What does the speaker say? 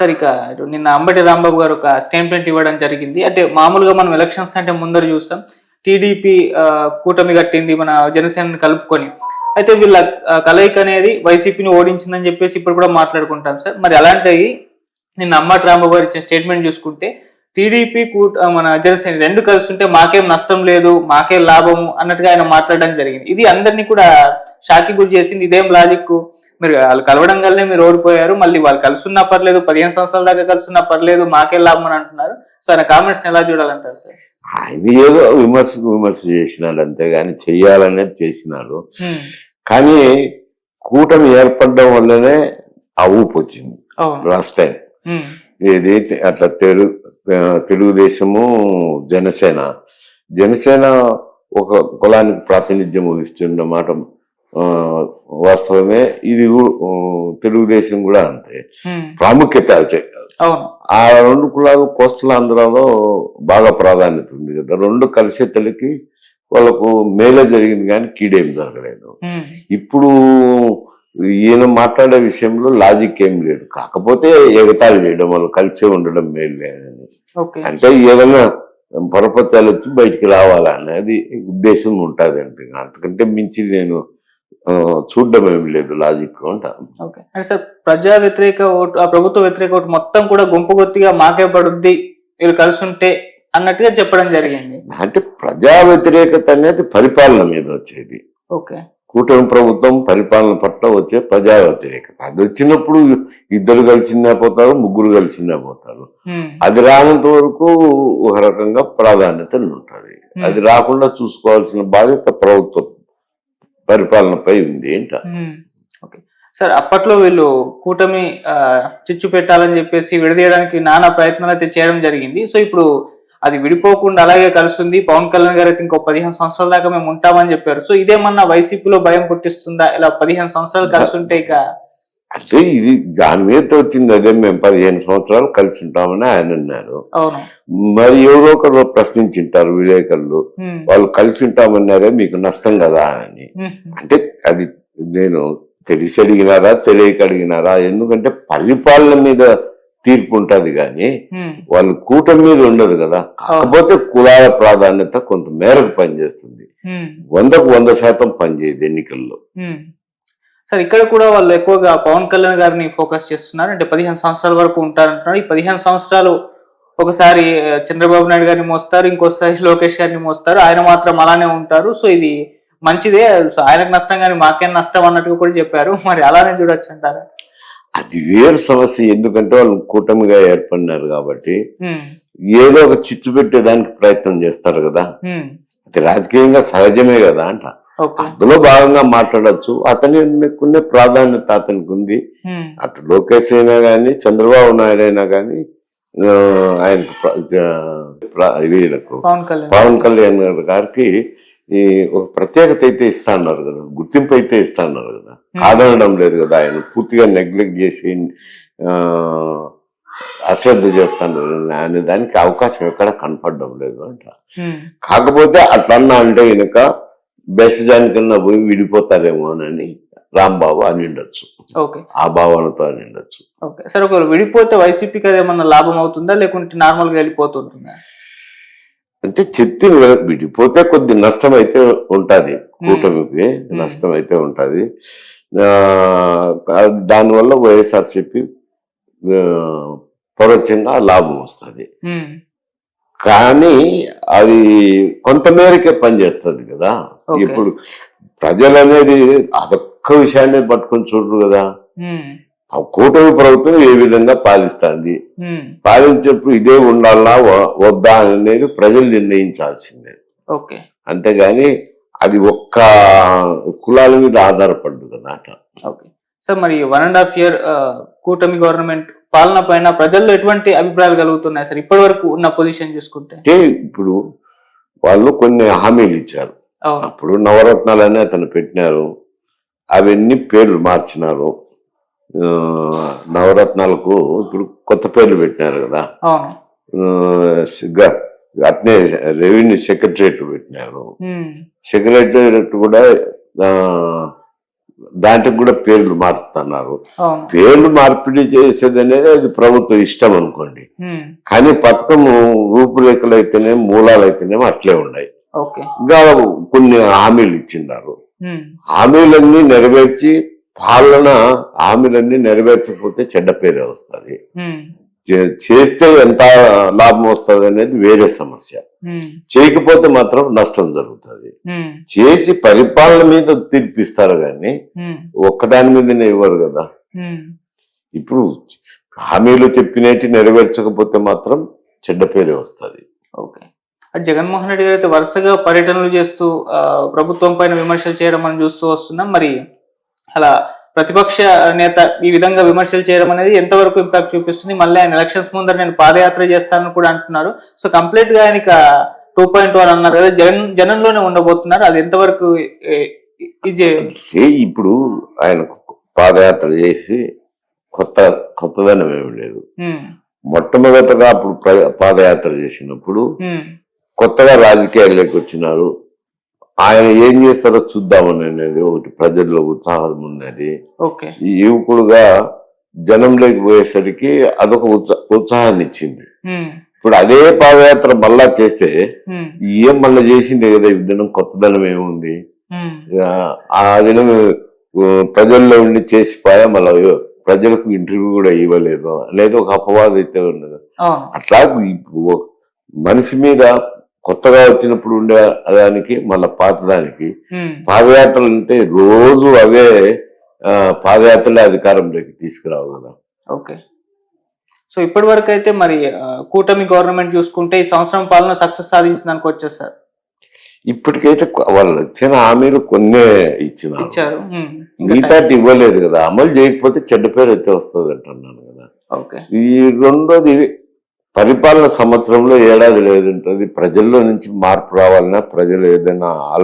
Sir ఇక నిన్న అంబటి రాంబాబు గారు ఒక స్టేట్మెంట్ ఇవ్వడం జరిగింది. అంటే మామూలుగా మనం ఎలక్షన్స్ కంటే ముందర చూస్తాం. టీడీపీ కూటమి కట్టింది మన జనసేనని కలుపుకొని. అయితే వీళ్ళ కలయిక అనేది వైసీపీని ఓడించిందని చెప్పేసి ఇప్పుడు కూడా మాట్లాడుకుంటాం సార్. మరి అలాంటివి నిన్న అంబటి రాంబాబు గారు ఇచ్చిన స్టేట్మెంట్ చూసుకుంటే టీడీపీ కూట మన జనసేన రెండు కలిసి ఉంటే మాకేం నష్టం లేదు మాకేం లాభము అన్నట్టుగా ఆయన మాట్లాడడం జరిగింది. ఇది అందరినీ కూడా షాకి గురి చేసింది. ఇదేం లాజిక్ మీరు వాళ్ళు కలవడం వల్లే మీరు ఓడిపోయారు మళ్ళీ వాళ్ళు కలుసున్నా పర్లేదు పదిహేను సంవత్సరాల దాకా కలుసున్నా పర్లేదు మాకే లాభం అని అంటున్నారు. సో ఆయన కామెంట్స్ ఎలా చూడాలంటారు సార్? ఆయన ఏదో విమర్శకు విమర్శ చేసినాడు అంతేగాని చెయ్యాలనేది చేసినాడు. కానీ కూటమి ఏర్పడడం వల్లనే ఆ ఊపు వచ్చింది. అవును. లాస్ట్ టైం ఇది అట్లా తెలుగు తెలుగుదేశము జనసేన. జనసేన ఒక కులానికి ప్రాతినిధ్యం వహిస్తున్న మాట వాస్తవమే. ఇది తెలుగుదేశం కూడా అంతే. ప్రాముఖ్యత అయితే ఆ రెండు కులాలు కోస్టల్ ఆంధ్రాలో బాగా ప్రాధాన్యత ఉంది కదా. రెండు కలిసేతలకి వాళ్ళకు మేలే జరిగింది కానీ కీడేం జరగలేదు. ఇప్పుడు ఈయన మాట్లాడే విషయంలో లాజిక్ ఏం లేదు. కాకపోతే ఎగతాళి చేయడం వాళ్ళు కలిసే ఉండడం మేలే అంటే ఏదైనా పొరపత్యాలు వచ్చి బయటికి రావాలా అనేది ఉద్దేశం ఉంటుంది అంటే అంతకంటే మించి నేను చూడడం ఏం లేదు లాజిక్ అంట. ఓకే. అంటే సార్ ప్రజా వ్యతిరేక ఓటు ఆ ప్రభుత్వ వ్యతిరేక ఓటు మొత్తం కూడా గుంపు గుర్తిగా మాకే పడుద్ది వీళ్ళు కలిసి ఉంటే అన్నట్టుగా చెప్పడం జరిగింది. అంటే ప్రజా వ్యతిరేకత అనేది పరిపాలన మీద వచ్చేది. ఓకే. కూటమి ప్రభుత్వం పరిపాలన పట్ల వచ్చే ప్రజా వ్యతిరేకత. అది వచ్చినప్పుడు ఇద్దరు కలిసినా పోతారు ముగ్గురు కలిసినా పోతారు. అది రానంత వరకు ఒక రకంగా ప్రాధాన్యత ఉంటుంది అది రాకుండా చూసుకోవాల్సిన బాధ్యత ప్రభుత్వం పరిపాలనపై ఉంది ఏంట. ఓకే. సార్ అప్పట్లో వీళ్ళు కూటమి చిచ్చు పెట్టాలని చెప్పేసి విడదీయడానికి నానా ప్రయత్నాలు అయితే చేయడం జరిగింది. సో ఇప్పుడు అది విడిపోకుండా అలాగే కలుస్తుంది. పవన్ కళ్యాణ్ గారు అయితే ఇంకో పదిహేను సంవత్సరాల దాకా మేము ఉంటామని చెప్పారు. సో ఇదేమన్నా వైసీపీలో భయం పుట్టిస్తుందా? ఇలా పదిహేను సంవత్సరాలు కలిసి ఉంటే ఇక అంటే ఇది దాని మీద వచ్చింది అదే మేము పదిహేను సంవత్సరాలు కలిసి ఉంటామని ఆయన అన్నారు. మరి ఎవరో ఒకరు ప్రశ్నించింటారు విలేకరులు. వాళ్ళు కలిసి ఉంటామన్నారే మీకు నష్టం కదా అని. అంటే అది నేను తెలిసి అడిగినారా తెలియక అడిగినారా? ఎందుకంటే పరిపాలన మీద తీర్పు ఉంటది కానీ. వాళ్ళు కూటమి మీద ఉండదు కదా. కాకపోతే కులాల ప్రాధాన్యత కొంత మేరకు పనిచేస్తుంది. వందకు వంద శాతం పనిచేయదు ఎన్నికల్లో. సార్ ఇక్కడ కూడా వాళ్ళు ఎక్కువగా పవన్ కళ్యాణ్ గారిని ఫోకస్ చేస్తున్నారు. అంటే పదిహేను సంవత్సరాల వరకు ఉంటారంటున్నారు. ఈ పదిహేను సంవత్సరాలు ఒకసారి చంద్రబాబు నాయుడు గారిని మోస్తారు ఇంకోసారి లోకేష్ గారిని మోస్తారు. ఆయన మాత్రం అలానే ఉంటారు. సో ఇది మంచిదే. సో ఆయనకు నష్టం కానీ మాకేం నష్టం అన్నట్టుగా కూడా చెప్పారు. మరి అలానే చూడొచ్చు అంటారా? అది వేరు సమస్య ఎందుకంటే వాళ్ళు కూటమిగా ఏర్పడినారు కాబట్టి. ఏదో ఒక చిచ్చు పెట్టేదానికి ప్రయత్నం చేస్తారు కదా. అది రాజకీయంగా సహజమే కదా అంట అందులో భాగంగా మాట్లాడొచ్చు అతని కొన్ని ప్రాధాన్యత అతనికి ఉంది. అటు లోకేష్ అయినా కానీ చంద్రబాబు నాయుడు అయినా కానీ ఆయనకు వీళ్ళకు పవన్ కళ్యాణ్. గారికి ఈ ఒక ప్రత్యేకత అయితే ఇస్తా అన్నారు కదా గుర్తింపు అయితే ఇస్తా అన్నారు కదా. కాదనడం లేదు కదా ఆయన పూర్తిగా నెగ్లెక్ట్ చేసి అశ్రద్ధ చేస్తాను అనే దానికి అవకాశం ఎక్కడ కనపడడం లేదు అంట. కాకపోతే అట్లన్నా అంటే కనుక బెసజానికన్నా పోయి విడిపోతారేమో అని రాంబాబు అని ఉండొచ్చు. ఓకే. ఆ భావనతో అని ఉండొచ్చు. ఓకే. సార్ ఒకవేళ విడిపోతే వైసీపీకి అది ఏమన్నా లాభం అవుతుందా? లేకుంటే నార్మల్గా వెళ్ళిపోతుంటుందా అంటే చెప్తుంది కదా విడిపోతే కొద్ది నష్టం అయితే ఉంటది కూటమికి నష్టం అయితే ఉంటది. దానివల్ల వైఎస్ఆర్సీపీ పరోక్షంగా లాభం వస్తుంది. కానీ అది కొంతమేరకే పనిచేస్తుంది కదా. ఇప్పుడు ప్రజలు అనేది అదొక్క విషయాన్ని పట్టుకొని చూడరు కదా. ఆ కూటమి ప్రభుత్వం ఏ విధంగా పాలిస్తుంది. పాలించేప్పుడు ఇదే ఉండాలా వద్దా అనేది ప్రజలు నిర్ణయించాల్సిందే. ఓకే. అంతేగాని అది ఒక్క కులాల మీద ఆధారపడదు కదా అట్లా ఓకే. సార్ మరి వన్ అండ్ హాఫ్ ఇయర్ కూటమి గవర్నమెంట్ పాలన పైన ప్రజల్లో ఎటువంటి అభిప్రాయాలు కలుగుతున్నాయి సార్? ఇప్పటి వరకు ఉన్న పొజిషన్ చూసుకుంటే. ఇప్పుడు వాళ్ళు కొన్ని హామీలు ఇచ్చారు. అప్పుడు నవరత్నాలని అతను పెట్టినారు. అవన్నీ పేర్లు మార్చినారు. నవరత్నాలకు ఇప్పుడు కొత్త పేర్లు పెట్టినారు కదా. అట్నే రెవెన్యూ సెక్రటరియట్ పెట్టినారు. మ్మ్. సెక్రటరియట్ కూడా దాంట్లో కూడా పేర్లు మారుతున్నారు అవును. పేర్లు మార్పిడి చేసేది అనేది అది ప్రభుత్వం ఇష్టం అనుకోండి. కానీ పథకము రూపురేఖలు అయితేనే మూలాలు అయితేనేమో అట్లే ఉన్నాయి. కొన్ని హామీలు ఇచ్చిండారు. హామీలన్నీ నెరవేర్చి పాలన హామీలన్నీ నెరవేర్చకపోతే చెడ్డ పేరే వస్తుంది. చేస్తే ఎంత లాభం వస్తుంది అనేది వేరే సమస్య. చేయకపోతే మాత్రం నష్టం జరుగుతుంది. చేసి పరిపాలన మీద తీర్పిస్తారు కానీ ఒక్కదాని మీదనే ఇవ్వరు కదా. ఇప్పుడు హామీలు చెప్పినట్టు నెరవేర్చకపోతే మాత్రం చెడ్డ పేరే వస్తుంది. ఓకే. జగన్మోహన్ రెడ్డి గారు అయితే వరుసగా పర్యటనలు చేస్తూ ప్రభుత్వం పైన విమర్శలు చేయడం మనం చూస్తూ వస్తున్నాం. మరి అలా ప్రతిపక్ష నేత ఈ విధంగా విమర్శలు చేయడం అనేది ఎంతవరకు ఇంపాక్ట్ చూపిస్తుంది? మళ్ళీ ఆయన ఎలక్షన్స్ ముందర నేను పాదయాత్ర చేస్తానని కూడా అంటున్నారు. సో కంప్లీట్గా ఆయనకి టూ పాయింట్ వన్ అన్నారు. కదా జగన్ జనంలోనే ఉండబోతున్నారు. అది ఎంతవరకు ఇప్పుడు ఆయన పాదయాత్ర చేసి కొత్త కొత్తదనం ఏమి లేదు. మొట్టమొదటగా అప్పుడు పాదయాత్ర చేసినప్పుడు కొత్తగా రాజకీయాల్లోకి వచ్చినారు. ఆయన ఏం చేస్తారో చూద్దామని అనేది ఒకటి ప్రజల్లో ఉత్సాహం ఉన్నది. ఓకే. ఈ యువకుడుగా జనంలోకి పోయేసరికి అదొక ఉత్సా ఉత్సాహాన్ని ఇచ్చింది. ఇప్పుడు అదే పాదయాత్ర మళ్ళా చేస్తే ఏం మళ్ళా చేసిందే కదా ఈ దినం కొత్తదనం ఏముంది? ఉమ్, ఆ, దినం ప్రజల్లో ఉండి చేసిపోయా మళ్ళా ప్రజలకు ఇంటర్వ్యూ కూడా ఇవ్వలేదు? అనేది ఒక అపవాదం అయితే ఉన్నది? అట్లా మనిషి మీద కొత్తగా వచ్చినప్పుడు ఉండే దానికి మళ్ళా పాత దానికి ఉమ్, పాదయాత్రలు అంటే రోజు అవే పాదయాత్రలే అధికారంలోకి తీసుకురావు కదా. ఓకే. సో ఇప్పటి వరకు అయితే మరి కూటమి గవర్నమెంట్ చూసుకుంటే ఈ సంవత్సరం పాలన సక్సెస్ సాధించడానికి వచ్చేసారు ఇప్పటికైతే కొ- వాళ్ళు ఇచ్చిన హామీలు కొన్నే ఇచ్చినారు ఇచ్చారు. ఉమ్, ఇంకా మిగతా ఇవ్వలేదు కదా. అమలు చేయకపోతే చెడ్డ పేరు అయితే వస్తుంది అంటున్నాను కదా ఈ రెండోది పరిపాలన సంవత్సరంలో ఏడాది లేదుంటుంది. ప్రజల్లో నుంచి మార్పు రావాలన్నా ప్రజలు ఏదైనా